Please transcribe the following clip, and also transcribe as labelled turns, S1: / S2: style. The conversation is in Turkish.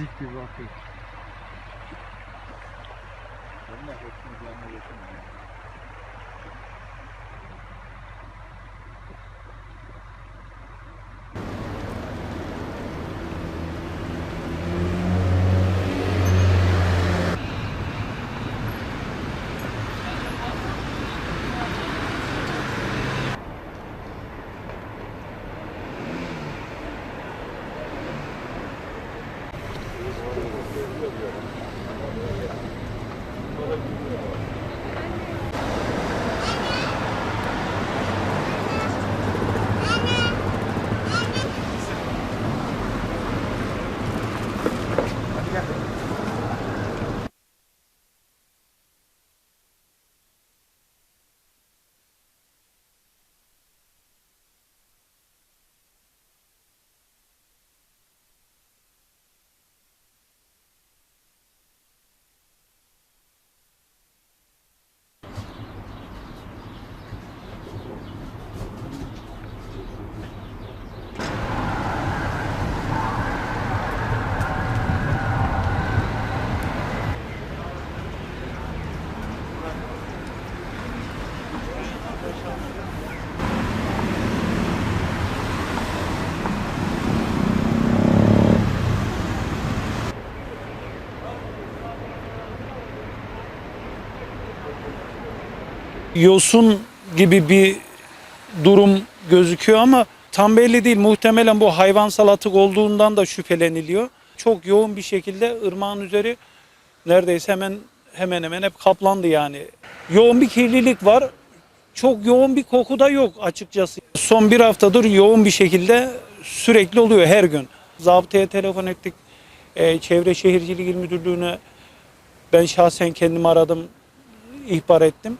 S1: Ezik bir bakıyor.
S2: Yosun gibi bir durum gözüküyor ama tam belli değil. Muhtemelen bu hayvansal atık olduğundan da şüpheleniliyor. Çok yoğun bir şekilde ırmağın üzeri neredeyse hemen hemen hemen hep kaplandı yani. Yoğun bir kirlilik var. Çok yoğun bir koku da yok açıkçası. Son bir haftadır yoğun bir şekilde sürekli oluyor her gün. Zabıtaya telefon ettik. Ee, Çevre Şehircilik İl Müdürlüğü'ne ben şahsen kendim aradım, ihbar ettim.